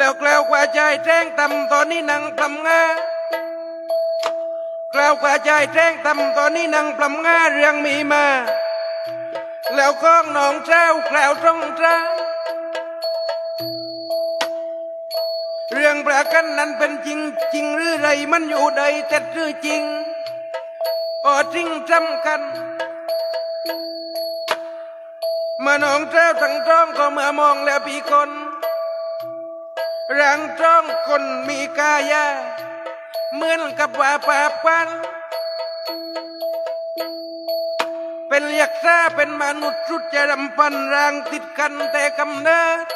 แล้วกล่าวกว่าใจแจ้งตำตอนนี้นังปลำงากล่าวกว่าใจแจ้งตำตอนนี้นังปลำงาเรื่องมีมา แล้วก็น้องเจ้ากล่าวตรงเจ้าเรื่องประกันนั้นเป็นจริงจริงหรือไรมันอยู่ใดแต่หรือจริงอ๋อจริงจำกันเมื่อน้องเจ้าทั้งจ้องก็เมื่อมองแล้วปีคน ร่างต้องคนมีกายาเหมือนกับว่าปาปัน เป็นยักษ์ซาเป็นมนุษย์สุดจะรำพันร่างติดกันแต่กำเนิด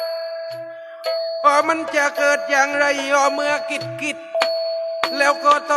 อ๋อมันจะเกิดอย่างไรอ๋อเมื่อกิดกิด แล้วก็โต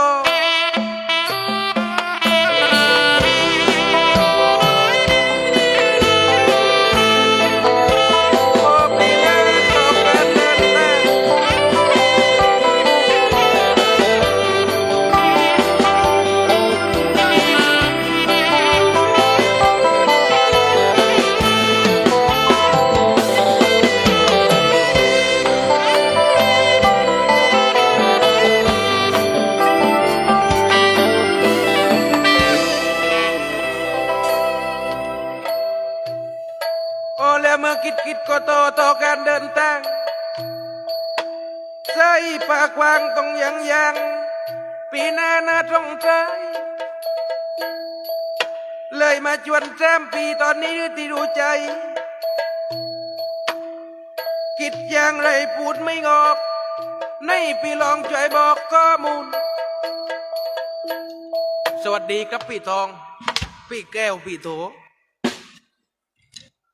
ปากวางตรงยังยังปีหน้าหน้าตรงใจเลยมาชวนแจมปีตอนนี้ที่รู้ใจคิดอย่างไรพูดไม่งอก ในปีลองช่วยบอกข้อมูล สวัสดีครับพี่ทอง พี่แก้วพี่โถ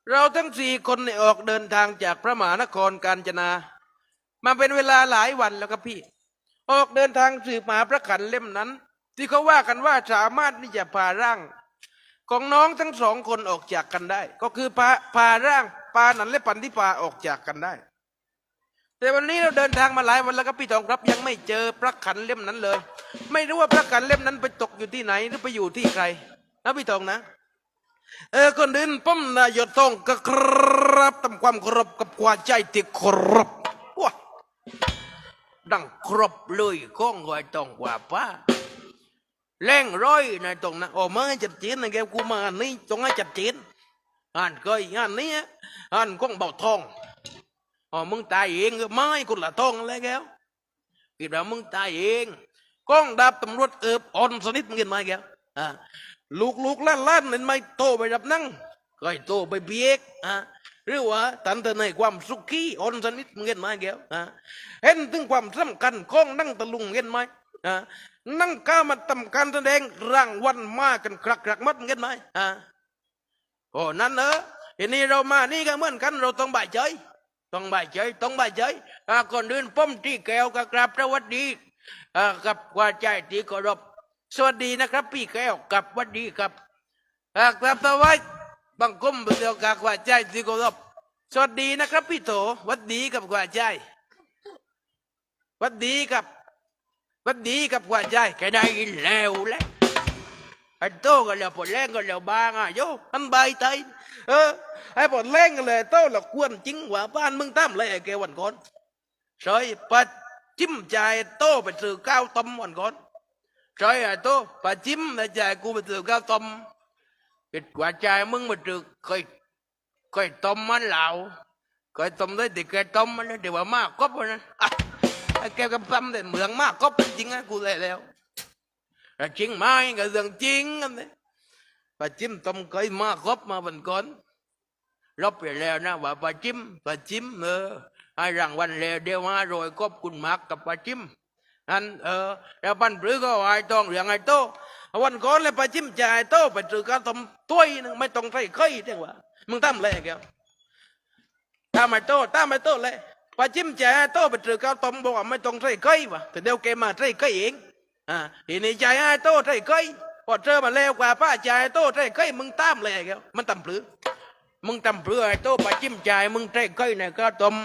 เราทั้งสี่คนออกเดินทางจากพระมหานครกาญจนา มาเป็นเวลาหลายวันแล้วครับพี่ ออกเดินทางสืบหาพระขันเล่มนั้น ที่เขาว่ากันว่าสามารถที่จะพาร่าง ของน้องทั้งสองคนออกจากกันได้ ก็คือพาพาร่างปานันและปันทิพาออกจากกันได้ แต่วันนี้เราเดินทางมาหลายวันแล้วครับพี่ทองครับยังไม่เจอพระขันเล่มนั้นเลย ไม่รู้ว่าพระขันเล่มนั้นไปตกอยู่ที่ไหนหรือไปอยู่ที่ใครนะพี่ทองนะเออคนอื่นป้อมนายกต้องกระครับทำความเคารพกับความใจที่เคารพ ดังครบเลยก้องไว้ต้องกว่าป้าแรงร้อยในตรงนะโอ้มาให้จัดเจนนะแกกูมาอันนี้ตรงให้จัดเจนอ่านเคยงานนี้อ่านก้องเบาทองอ๋อมึงตายเองก็ไม่คนละทองอะไรแกวคิดว่ามึงตายเองก้องดาบตำรวจเอิบอ่อนสนิทมึงเห็นไหมแกอ่าลูกลูกล้านล้านเห็นไหมโตไปรับนั่งก็ให้โตไปเบียกอะ หรือว่าตันเธอในความสุขีอ่อนสนิทมึงเห็นไหมแก้วอะเห็นถึงความสำคัญของนั่งตะลุงเห็นไหมอะนั่งก้ามาทำการแสดงรางวัลมากันครักครักๆมัดมึงเห็นไหมอะโอ้นั่นเนอะทีนี้เรามานี่ก็เหมือนกันเราต้องบ่ายใจต้องบ่ายใจต้องบ่ายใจอะก่อนอื่นป้อมที่แก้วกับกราบสวัสดีอะกับว่าใจที่เคารพสวัสดีนะครับ พี่แก้วกับสวัสดีครับอ่าครับตะไว้ บังคมเดียวกับกว่าใจที่เคารพสวัสดีนะครับ พี่โถหวัดดีกับกว่าใจวัดดีกับวัดดีกับกว่าใจแกได้ยินแล้วแหละไอ้โตกันแล้วปวดแรงกันแล้วบางอะโยอันใบไตเออไอ้ปวดแรงกันเลยโตหลักควรจริงว่าบ้านมึงตั้มเลยไอ้แกวันก่อนใช่ปัดจิ้มใจโตไปซื้อข้าวต้มวันก่อนใช่เต้าปัดจิ้มใจกูปัดสื่อก้าวต้ม คิดว่าใจมึงมาจึกเคยเคยต้มมันเหล่าเคยต้มได้ติเแกต้มมันเดี๋ยวว่ามากก็เะนั้นแกก็ปั้มแต่เมืองมากก็เป็นจริงนะกูเลยแล้วแต่จริงไหมก็เรื่องจริงกันเลยปลาจิ้มต้มเคยมากครบมาวันก่อนรับไปแล้วนะว่าปลาจิ้มปลาจิ้มเออไอ้รางวันแล้วเดี๋ยวมาโรยครบคุณมากกับปลาจิ้มอันเออแล้วปันปลื้ก็ไอ้ตองเรื่องไอ้โต วันก่อนเลยไปจิ้มจ่ายโต้ไปซื้อข้าวต้มถ้วยหนึงไม่ต้องใส่ไข่เรียกว่ามึงทำอะไรแกวตามไอ้โต้ตามไอ้โต้เลยไปจิ้มจ่ายไอ้ไปซื้อข้าวต้มบอกว่าไม่ต้องใส่ไข่วะแต่เดี๋ยวแกมาใส่ไข่เองอ่าทีนี้จ่ายไอ้โตใส่ไข่พอเจอมาแล้วกว่าป้าจ่ายไอ้ใส่ไข่มึงตามเลยแกวมันตำปรือมึงตำเปลือไอ้โตไปจิ้มจ่ายมึงใส่ไข่ในข้าวต้ม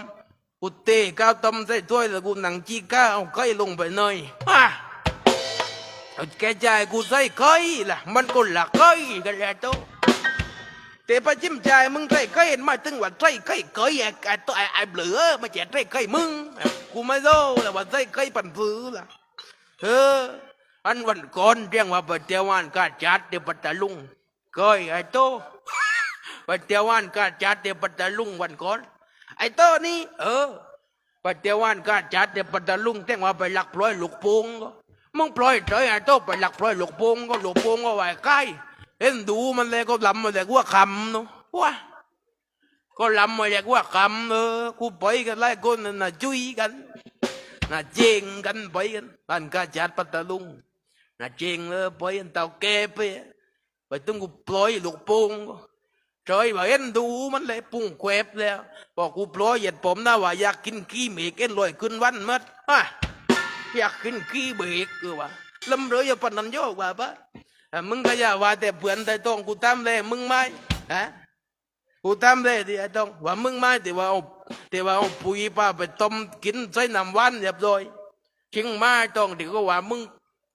กูเตะข้าวต้มใส่ถ้วยแล้วกูหนังจีก้าเอาไข่ลงไปหน่อยอ่า แกใจกูใส่ไข่ล่ะ มันก็ละไข่กันและโตแต่ไปจิ้มใจมึงใส่ไข่ไม่ถึงว่าใส่ไข่ไข่ไอ้ไอ้ตัวไอ้ไอ้เบลือมาแจกใส่ไข่มึงกูไม่รู้แล้วว่าใส่ไก่ปั่นฟื้อล่ะเอออันวันก่อนเรียกว่าปเที่ยวันกาจัดเดี๋ยวปัตตาลุงก้อยไอ้โตปเที่ยวันกาจัดเดี๋ยวปัตตาลุงวันก่อนไอ้โตนี่เออปเที่ยวันกาจัดเดี๋ยวปัตตาลุงแจ้งว่าไปหลักพลอยลูกโป่งก็ มึงปล่อยเฉยไอ้โตไปหลักพลอยหลกโปงก็หลกโปงก็ไหวใกล้เอ็นดูมันเลยก็ลำมาเลยว่าคำเนาะว้าก็ลำมาเรียกว่าคำเออกูไปกันไล่คนนั่นน่ะจุยกันน่ะเจงกันไปกันบ้านกาจัดปัตตลุงน่ะเจงเออไปกันเต่าแกไปไปตึงกูปล่อยหลกโป่งจอยว่าเอ็นดูมันเลยปุ่งแควบแล้วพอกูปล่อยเหยียดผมนะว่าอยากกินขี้เมกเอ็นลอยขึ้นวันมัดอะ อยากกินขี้เบกเออวะลำเรืออย่าปนนันโยกว่าปะมึงก็อย่าว่าแต่เพื่อนแต่ต้องกูตามเลยมึงไม่ฮะกูทำได้ที่ไอ้ต้องว่ามึงไม่แต่ว่าเอาแต่ว่าเอาปุ๋ยป้าไปต้มกินใส่น้ำวานเรียบร้อยชิงมาต้องที่ก็ว่ามึง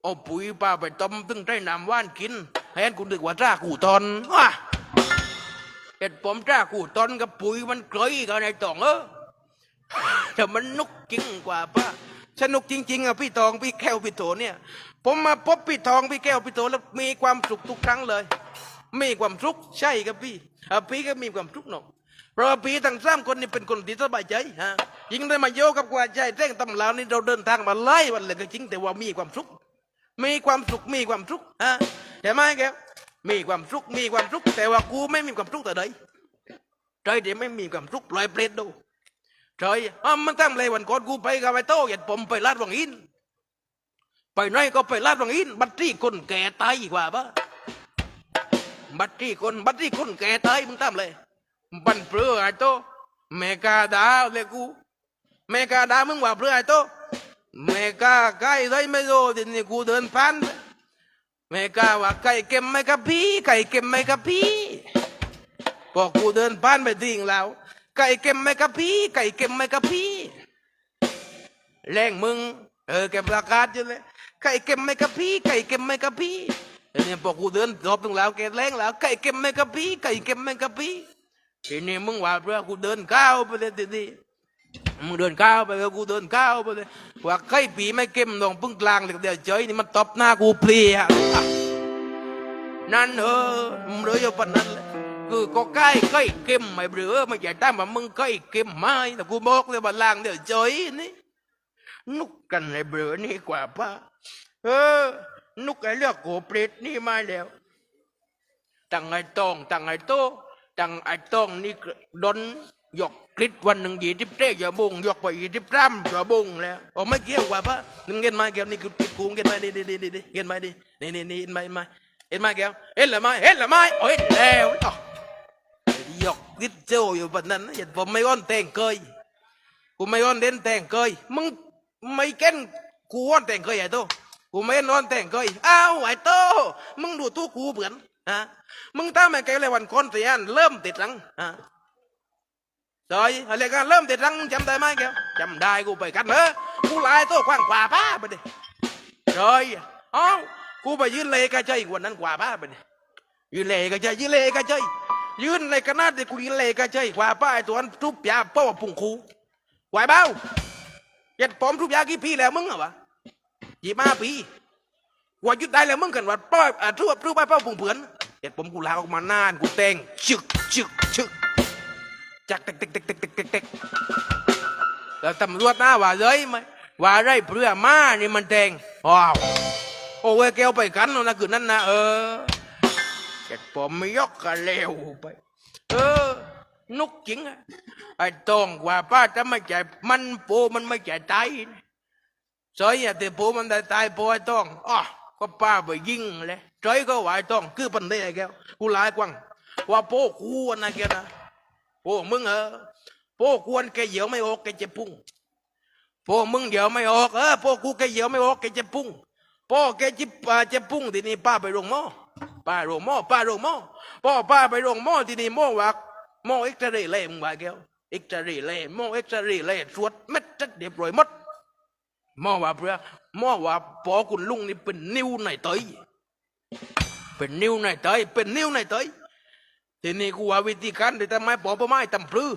เอาปุ๋ยป้าไปต้มตึงใส่น้ำวานกินแทนกูนึกว่าจ้ากูตอนว้าเห็ดผมจ้ากูตอนกับปุ๋ยมันเกยกันไอ้ตองเออแต่มันนุกจริงกว่าป้า สนุกจริงๆอะพี่ตองพี่แก้วพี่โตเนี่ย ผมมาพบพี่ทองพี่แก้วพี่โตแล้วมีความสุขทุกครั้งเลย มีความสุขใช่ครับพี่อะพี่ก็มีความสุขเนาะเพราะว่าพี่ทั้งสามคนนี่เป็นคนที่สบายใจฮะยิ่งได้มาโยกับกว่าใจแจ้งตำลาวนี่เราเดินทางมาไล่วันเลยก็จริงแต่ว่ามีความสุขมีความสุขมีความสุขฮะใช่ไหมแกวมีความสุขมีความสุขแต่ว่ากูไม่มีความสุขแต่ใดใจเดี๋ยวไม่มีความสุขลอยเปรตดู ใจอะมันตั้งเลยวันก่อนกูไปกับไอ้โต้เหยียดผมไปลาดวังอิน ไปไหนก็ไปลาดวังอิน บัตรี่คนแก่ตายกว่าปะบัตรี่คนบัตรี่คนแก่ตายมึงทำเลยบันเปลือไอ้โตเมกาดาวเลยกูเมกาดามึงว่าเปลือไอ้โตเมกาไก่ไรไม่รู้ทีนี้กูเดินผ่านเมกาว่าไก่เก็มไหมครับพี่ไก่เก็มไหมครับพี่พอกกูเดินผ่านไปทิ้งแล้ว ไก่เก็มไหมครับพี่ ไก่เก็มไหมครับพี่แรงมึง เออแกประกาศอยู่เลยไก่เก็มไหมครับพี่ ไก่เก็มไหมครับพี่ทีนี้พอกกูเดินรอบตรงแล้วแกแรงแล้ว ไก่เก็มไหมครับพี่ ไก่เก็มไหมครับพี่ทีนี้มึงว่าเพื่อกูเดินก้าวไปเลยทีนี้มึงเดินก้าวไปแล้วกูเดินก้าวไปเลยว่าไก่ปีไม่เก็มลงพึ่งกลางเลยเดี๋ยวเจยนี่มันตบหน้ากูเพลียอะนั่นเออมึงเลยอยู่ปนนั้นเลย คือก็ใกล้ใกล้เก็มไม่เบือไม่ใช่ตั้งว่ามึงใกล้เก็มไม่แต่กูบอกเลยว่าลางเดี๋ยวเจยนี่นุกกันในเบลอนี่กว่าป้าเออ นุกไอ้เลือกโกเปรตนี่มาแล้วตั้งไอ้ตองตั้งไอ้โตตั้งไอ้ตองนี่ดนหยกคลิดวันหนึ่งยี่สิบเต้อย่าบุงยกไปยี่สิบสามอย่าบงแล้วโอ้ไม่เกี่ยวกว่าป้าหนึ่งเงินมาเกี่ยวนี่คือติดกูเงินมาดิดิดิดิเงินมาดินี่นี่นี่เห็นไหมเห็นไหมเห็นไมเกี่ยวเห็นหรือไม่เห็นหรือไม่โอ้ยแล้ว คิดเจ้าอยู่แบบนั้นนะอย่าผมไม่อ้อนแต่งเคยกูไม่อ้อนเด่นแต่งเคยมึงไม่เก้นกูอ้อนแต่งเคยไอ้โตกูไม่อ้อนแต่งเคยอ้าวไอ้โตมึงดูตู้กูเหมือนฮะมึงตามไอ้แกเลยวันคนเสียนเริ่มติดรังฮะจอยอะไรกันเริ่มติดรังจำได้ไหมแกจำได้กูไปกันเนอะกูลายโตขว้างกว่าป้าไปดิจอยเอ้ากูไปยืนเลกระใจกว่านั้นกว่าป้าไปดิยืนเลกระใจยืนเลกระใจ ยืนในขนาดที่กูยืนเลกระใจกว่าป้าไอ้ตัวนั้นทุบยาเป้าปุ่งคูไหวเบ้าเย็ดผมทุกอยากี่ปีแล้วมึงอะวะยี่มาปีว่ายุดได้แล้วมึงกันว่าป้อยอะทุบทุบไปเป้าปุ่งเผือนเย็ดผมกูลาออกมานานกูแตงชึกชึกชึกจักเต็กเต็กเต็กเต็กเต็กเต็กเต็กแล้วตำรวจหน้าว่าเลยไหมว่าไรเพื่อมานี่มันแตงว้าวโอ้ยแกวไปกันแล้วนะคืนนั้นนะเออ เย็ดผมไม่ยกกันเร็วไป เออ นุกจริงอะไอ้ตองว่าป้าจะไม่ใจมันโปมันไม่ใจตายนะซอยอะแต่โปมันได้ตายโปไอ้ตองอ๋อก็ป้าไปยิงเลยซอยก็ว่าไอ้ตอง คือปันได้ไอ้แก้วกูหลายกว่างว่าโปกูอะนะแกนะโป้มึงเออโป้กวนแกเหยียวไม่ออกแกจะพุ่งโป้มึงเหยียวไม่ออกเออโป้กูแกเหยียวไม่ออกแกจะพุ่งโป้แกจิป่าจะพุ่งทีนี้ป้าไปโรงหม้อ ป้าโรงหม้อป้าโรงหม้อพ่อป้าไปโรงหม้อที่นี้หม้อวักหม้อเอ็กซเรย์เล่มว่าแก้วเอ็กซเรย์เล่หม้อเอ็กซเรย์เล่ตรวจเม็ดจัดเรียบร้อยหมดหม้อว่าเพื่อหม้อว่าปอคุณลุงนี่เป็นนิ้วในเตยเป็นนิ้วในเตยเป็นนิ้วในเตยทีนี้กูว่าวิธีการที่ทำไมปอประไม้ตำพลือ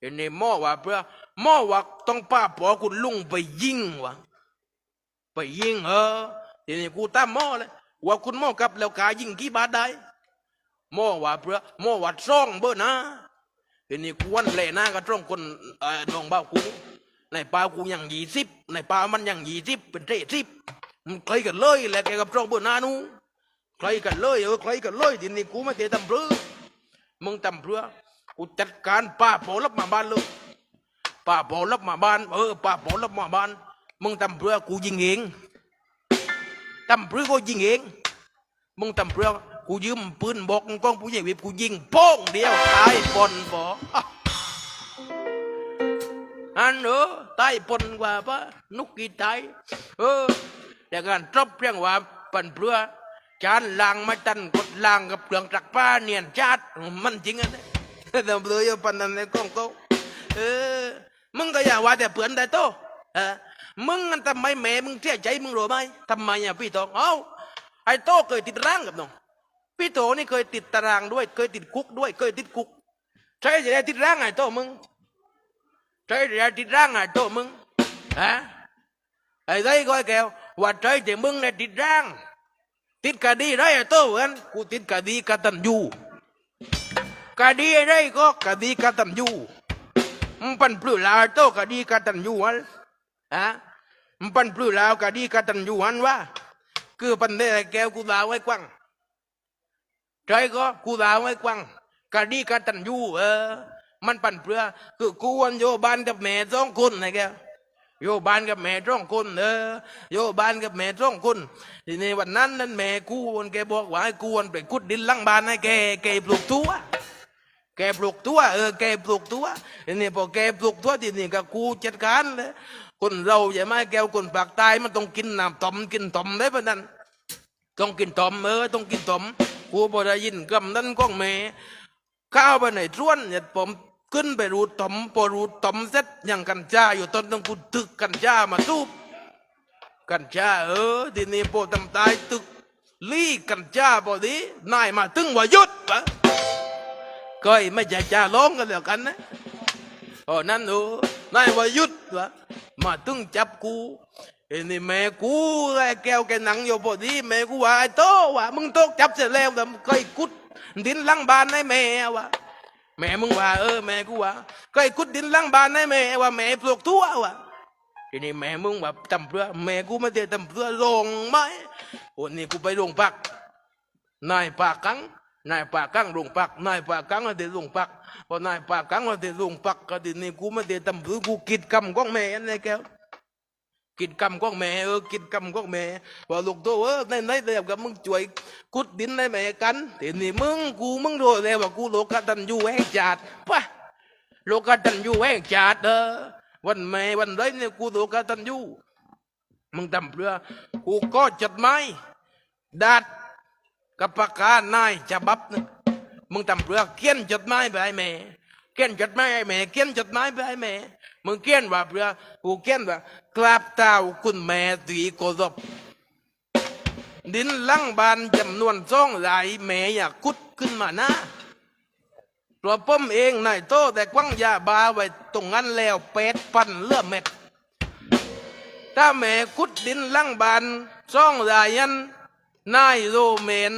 ทีนี้หม้อว่าเพื่อหม้อวักต้องป้าปอคุณลุงไปยิงวะไปยิงเออทีนี้กูตามหม้อเลย ว่าคุณหม้อกับแล้วกายิงกี่บาทได้หม้อว่าเพื่อหม้อว่าซ่องเบอร์นะทีนี้กูวันเล่หน้าก็ต้องคนเออน้องบ้ากูในป่ากูอยังยี่สิบในป่ามันอยังยี่สิบเป็นเจ็ดสิบมันใครกันเลยแหละแกกับซ่องเบอร์นานูใครกันเลยเออใครกันเลยทีนี้กูไม่เตะตำเรือมึงตำเรือกูจัดการป้าโผล่มาบ้านเลยป้าโผล่รับมาบ้านเออป้าโผล่รับมาบ้านมึงทำเพื่อกูยิงเอง ทำเพื่อกูยิงเองมึงทำเพื่อกูยืมปืนบอกกล้องผู้ใหญ่วิบกูยิงโป้งเดียวตายปนบ่อะอันเออตายปนกว่าปะนุกกีตายเออแต่การจบเพียงว่าปันเพื่อจานลางมาตันกดลางกับเครื่องจักป้าเนียนจัดมันจริงอะเนี่ยแต่เพื่อปันนั้นในกล้องเขาเออมึงก็อย่าว่าแต่เพื่อนได้โตเออ มึงนั่นทำไมแม่มึงเสียใจมึงรู้ไหมทำไมอะพี่โตเอ้าไอ้โตเคยติดร่างกับน้องพี่โตนี่เคยติดตารางด้วย เคยติดคุกด้วย เคยติดคุกใช่จะได้ติดร่างไอ้โตมึงใช่จะได้ติดร่างไอ้โตมึงฮะไอ้ได้ก็ไอ้แก้วว่าใช่แต่มึงเนี่ยติดร่าง ติดคดีไรไอ้โตเหมือนกูติดคดีกตัญญูคดีอะไรก็คดีกตัญญูมันปันปลื้อลาวโตกะดีกะตันยูฮันฮะ มันปันปลื้อลาวกะดีกะตันยูฮันวะคือปันได้แก้วกูลาวไว้กว้างใจก็กูลาวไว้กว้างกะดีกะตันยู่เออ มันปันเปลือคือกูวันโยบานกับแม่สองคนนะแกโยบานกับแม่สองคนเออโยบานกับแม่สองคนทีนี้วันนั้นนั้นแม่กูวันแกบอกว่าให้กูวันไปขุดดินหลังบานให้แกแกปลูกตัวแกปลูกตัวเออแกปลูกตัวทีนี้พอแกปลูกตัวทีนี้ก็กูจัดการเลย คนเราใช่ไหมแก้วคนปากตายมันต้องกินน้ำต้มกินต้มได้ปะนั้น ต้องกินต้มเออต้องกินต้มกูพอได้ยินกำนั้นก้องแม่ข้าวไปในทวนเนี่ยผมขึ้นไปรูดต้มพอรูดต้มเสร็จยังกันจ้าอยู่ต้นต้องกูตึกกันจ้ามาทุบกันจ้าเออทีนี้พอทำตายตึกลี่กันจ้าพอดีนายมาตึงว่ายุดวะก็ไม่ใช่จะร้องกันแล้วกันนะโอ้นั่นหนูนายว่ายุดวะ มาตึงจับกูไอ้นี่แม่กูไอ้แก้วแกหนังอยู่พอดีแม่กูว่าไอ้โตวะมึงโตจับเสร็จแล้วแต่ก็ไอ้กุดดินหลังบานให้แม่วะแม่มึงว่าเออแม่กูว่าก็ไอ้กุดดินหลังบานให้แม่ว่าแม่ปลูกทั่ววะทีนี้แม่มึงแบบตำเพื่อแม่กูไม่ได้ตำเพื่อลงไหมโอ้นี่กูไปโรงพักนายปากกัง นายปากกังลงปักนายปากกังมาเดลงปักพอนายปากกังมาเดลงปักก็ทีนี้กูไม่ได้ทำผือกูกิดกรรมของแม่อันนี้แกวกิดกรรมของแม่เออกิดกรรมของแม่ว่าลูกโตเออในในเดียวกับมึงช่วยกุดดินในแม่กันทีนี้มึงกูมึงรู้แล้วว่ากูโลกตันยูแห่งจาดปะโลกตันยูแห่งจาดเออวันแม่วันไรเนี่ยกูโลกตันยูมึงทำเพื่อกูก็จัดไม้ดัด กับปากกานายฉบับหนึงมึงทำเพื่อเขียนจดหมายไปให้แม่เขียนจดหมายให้แม่เขียนจดหมายไปให้แม่มึงเขียนว่าเพื่อกูเขียนว่ากราบเท้าคุณแม่ตีโกรบดินลังบานจำนวนสองหลายแม่อยากกุดขึ้นมานะตัวป้อมเองนายโตแต่กว้างยาบาไว้ตรงนั้นแล้วเป็ดปันเลือเม็ดถ้าแม่ขุดดินลังบานซ่องรายยัน นายโรเมน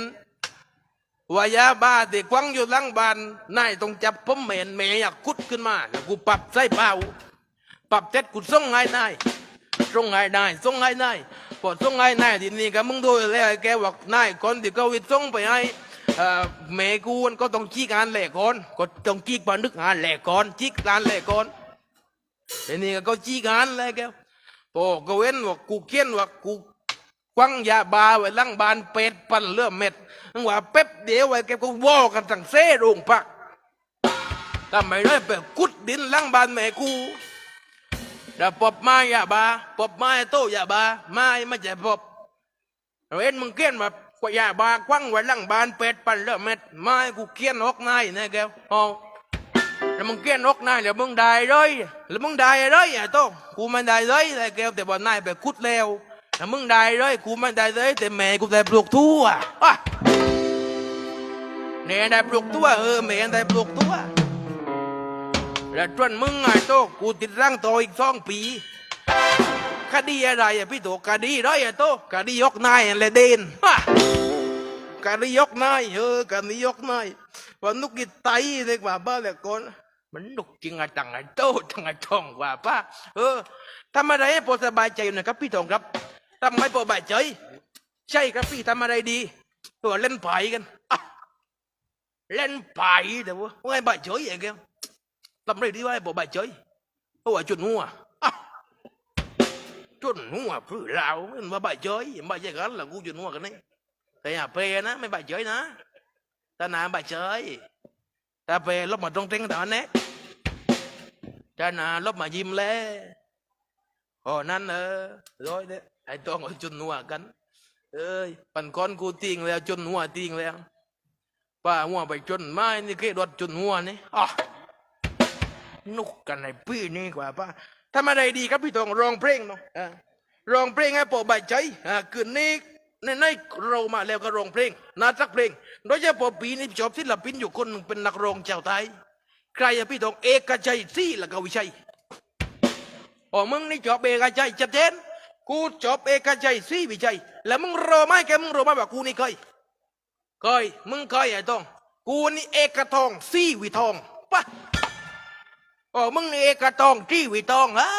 วายาบาที่ควังอยู่หลังบานนายต้องจับผมเมนแม่อยากขุดขึ้นมาแล้วกูปรับใส่เปล่าปรับเจ็ดกูส่งให้นายส่งให้นายส่งให้นายพอส่งให้นายทีนี้ก็มึงดูแล้วไอ้แกบอกนายคนที่เขาวิทย์ส่งไปให้เอ่อแม่กูนก็ต้องจี้งานแหลกก่อนก็ต้องจี้ปานึกงานแหลกก่อนจี้งานแหลกก่อนทีนี้ก็เขาจี้งานเลยแกโอ้ก็เว้นว่ากูเขียนว่ากู ควังยาบาไว้หลังบานเป็ดปั่นเลือดเม็ดนึกว่าเป๊บเดียวไว้แกก็ว่อกันทั้งเซ่โรงพักทำไมได้ไปกุดดินหลังบานแม่กูแต่ปอบไม้ยาบาปอบไม้โตยาบาไม้ไม่ใช่ปอบเว้นมึงเขียนว่ากว่ายาบาควังไว้หลังบานเป็ดปั่นเลือดเม็ดไม้กูเขียนอกนายนะแกเอาแล้วมึงเกี้ยนนกนายแล้วมึงได้เลยแล้วมึงได้เลยอะโตกูไม่ได้เลยแต่แกแต่ว่านายไปคุดแล้ว แล้วมึงได้เลยกูไม่ได้เลยแต่แม่กูได้ปลูกทั่วอะแม่ได้ปลูกทั่วเออแม่ได้ปลูกทั่วแล้วจวนมึงไงโตกูติดร่างโตอีกสองปีคดีอะไรอะพี่โตคดีไรอะโตคดียกนายอะไรเดนคดียกนายเออคดียกนายวันนุกกินไตเลยกว่าบ้าเลยก่อนมันนุกจริงอะจังไงโตจังไงช่องกว่าป้าเออทำอะไรให้พอสบายใจหน่อยครับพี่ทองครับ ทำให้พอสบายใจใช่ครับพี่ทำอะไรดีตัวเล่นไผ่กันอะเล่นไผ่แต่ว่าไม่บายใจอย่างเงี้ยทำอะไรดีวะให้พอบายใจเพราะว่าจุดหัวอะจนหัวพื้นเรามันมาบายเฉยบายเฉยกัน là กูจนหัวกันนี่แต่อย่าเพนะไม่บายเฉยนะถ้านาบายเฉยถ้าเพลบมาตรงเต็งแต่อันนี้ถ้านาลบมายิ้มแล้วโอ้นั่นเออร้อยเด้อ ไอ้ตัวงจนหัวกัน เอ้ยปันก้อนกูติงแล้วจนหัวติงแล้วป้าหัวไปจนไม้นี่เกรถจนหัวนี่อะนุกกันในพี่นี่กว่าป้าทำอะไรดีครับพี่ตองร้องเพลงเนาะร้องเพลงให้ปอใบใจอ่าคืนนี้ในในเรามาแล้วก็ร้องเพลงนาสักเพลงโดยเฉพาะปีนี้จบศิลปินอยู่คนหนึ่งเป็นนักร้องเจ้าไทยใครอะพี่ตองเอกชัยซี่ละกวิชัยโอ้มึงนี่จบเอกชัยจัดเจน กูจบเอกชัยซี่วิชัยแล้วมึงรอไหมแกมึงรอไหมว่ากูนี่เคยเคยมึงเคยไอ้ตองกูนี่เอกทองซี่วิทองปะอ๋อมึงนี่เอกทองที่วิทองฮะ